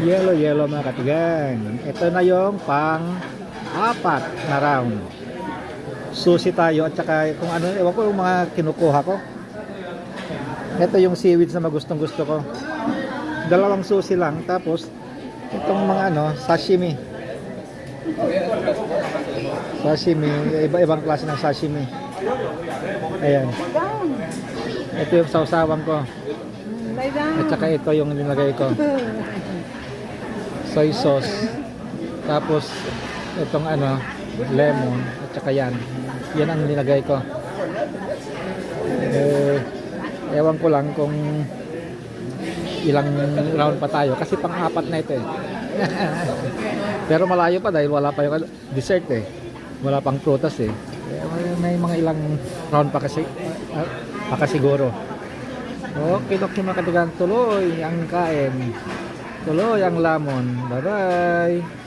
Yellow, yellow mga katigan. Ito na yung pang apat na round. Susi tayo at saka kung ano, ewan ko yung mga kinukuha ko. Ito yung seaweeds na magustong gusto ko. Dalawang susi lang. Tapos, itong mga ano, sashimi. Sashimi. Iba-ibang klase ng sashimi. Ayan. Ito yung sausawan ko. At saka ito yung nilagay ko. Soy sauce. Tapos, itong ano, lemon. At saka yan. Yan ang nilagay ko. Eh, ewan ko lang kung ilang round pa tayo. Kasi pang-apat na ito eh. Pero malayo pa dahil wala pa yung ano, dessert eh. Wala pang prutas eh. Eh, May mga ilang round pa kasi. ah, pa siguro. Okay, Dok, mga katigan, tuloy ang kain. Tuloy ang lamon. Bye-bye.